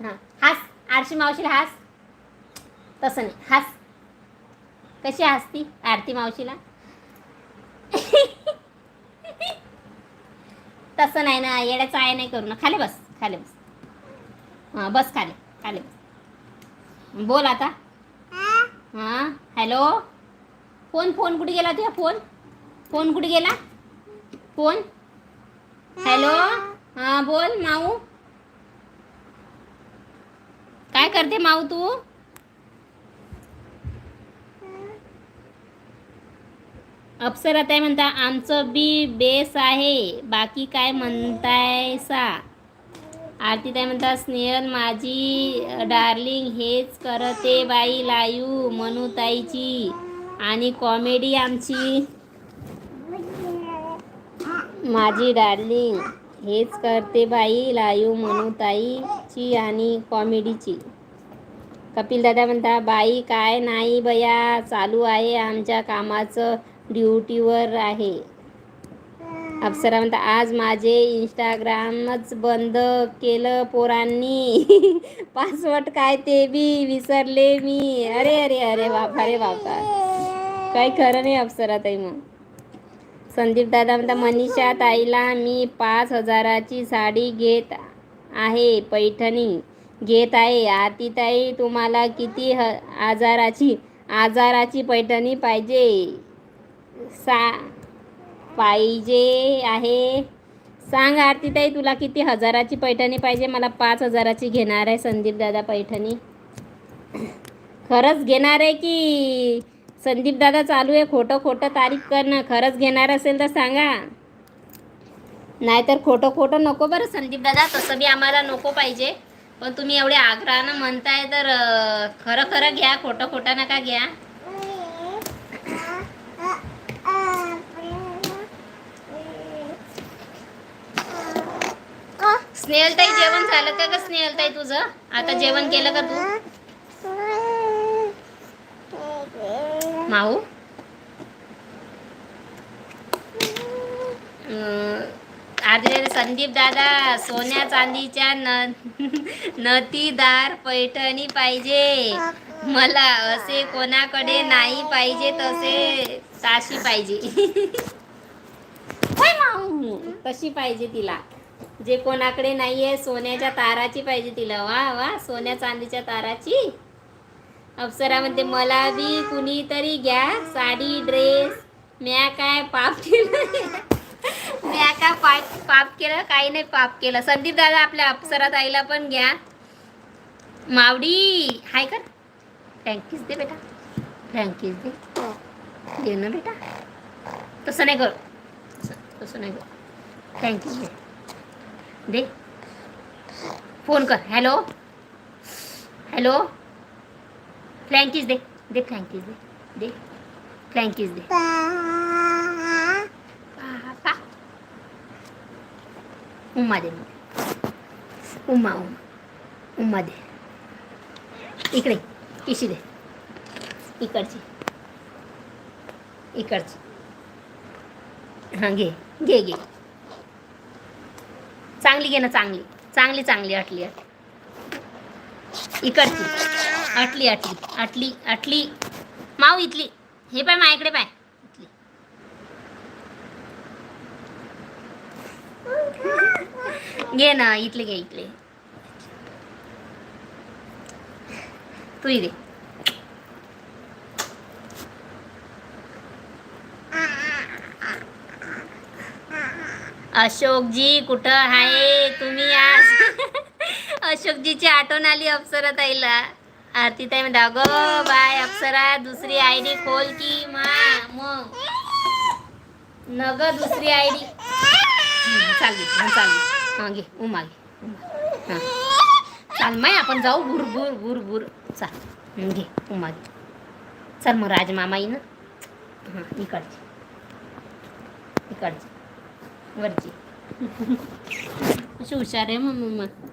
हां. हास. आरशी मावशीला हास. तसं नाही. हास. कशी हसती आरती मावशीला. तसं नाही ना. येड्याचं आहे नाही करू ना. खाली बस. खाली बस. हां बस खाली. खाली बस. बोल आता. हां. हॅलो. फोन फोन कुठे गेला तुझा फोन? फोन कुठे गेला? फोन? हॅलो. हां बोल. माऊ. काय करते माऊ तू? अप्सरा ताई म्हणता आमचं बी बेस आहे बाकी काय म्हणताय सा आरती ताई म्हणता स्नेहल माझी डार्लिंग हेच करते बाई लायू मनुताईची आणि कॉमेडी आमची. माझी डार्लिंग. हेच करते बाई लायू मनुताईची आणि कॉमेडीची. कपिल दादा म्हणता बाई काय नाही बया चालू आहे आमच्या कामाचं ड्युटीवर आहे. अप्सरा म्हणता आज माझे इंस्टाग्रामच बंद केलं पोरांनी. पासवर्ड काय ते बी विसरले मी. अरे अरे अरे बापा अरे बापा काय खरं नाही अप्सरा ताई मग. संदीप दादा म्हणता मनीषा ताईला मी पाच हजाराची साडी घेत आहे पैठणी घेत आहे. आतीताई तुम्हाला किती ह आजाराची आजाराची पैठणी पाहिजे? सा पाहिजे आहे. सांग आरतीताई तुला किती हजाराची पैठणी पाहिजे? मला पाच हजाराची घेणार आहे संदीप दादा पैठणी. खरंच घेणार आहे की? संदीप दादा चालू आहे खोटं खोटं तारीख करणं खरंच घेणार असेल तर सांगा. नाहीतर खोटं खोटं नको बरं संदीप दादा तसं बी आम्हाला नको पाहिजे. पण तुम्ही एवढे आग्रहानं म्हणताय तर खरं खरं घ्या खोटं खोटं नका घ्या. स्नेहलताई जेवण झालं का स्नेहलताई तुझं? आता जेवण केलं का तू? माऊ अं, आदले संदीप दादा सोन्या चांदीच्या न नतीदार पैठणी पाहिजे. मला असे कोणाकडे नाही पाहिजे तसे ताशी पाहिजे. तशी पाहिजे तिला. जे कोणाकडे नाहीये सोन्याच्या ताराची पाहिजे तिला. वा वा सोन्या चांदीच्या ताराची. अप्सरा म्हणते मला बी कुणीतरी घ्या. साडी ड्रेस म्या काय पाप केलं म्या काय पाप पाप केलं? काही नाही पाप केलं. संदीप दादा आपल्या अप्सरा ताईला पण घ्या. मावडी हाय कर. फ्रँकीज दे बेटा. फ्रँकीज दे. दे ना बेटा. तसं नाही करू. तसं तसं नाही करू. थँक्यू दे. दे. फोन कर. हॅलो हॅलो फ्लँकीज दे दे फ्लँकीज दे दे फ्लँकीज दे उम्मा दे मग उम्मा उम्मा उम्मा दे इकडे किशी दे इकडची इकडची हां घे घे घे चांगली घे ना चांगली. चांगली चांगली अटली अटली इकडची. आटली आटली. आटली आटली. माऊ इथली. हे पाय माझ्याकडे पाय. इथली. घे ना इथले घे इथले. तू दे अशोकजी कुठं आहे? तुम्ही या. अशोकजीची आठवण आली अप्सरा ताईला आरती ताई म्हणते अगं बाय अप्सरा दुसरी आय डी खोल की मा मग नग दुसरी आय डी. चालली चालली हां घे उमा घे हां. चाल माय आपण जाऊ भूर भूर भूर भूर. चाल घे उमा घे. चल मग राजमामा येईन हां इकडची. इकडची. वरची. अशी हुशार आहे मग.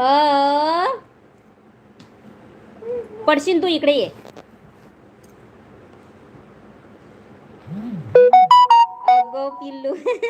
अ? पडशीन तू इकडे ये. अगो पिल्लू.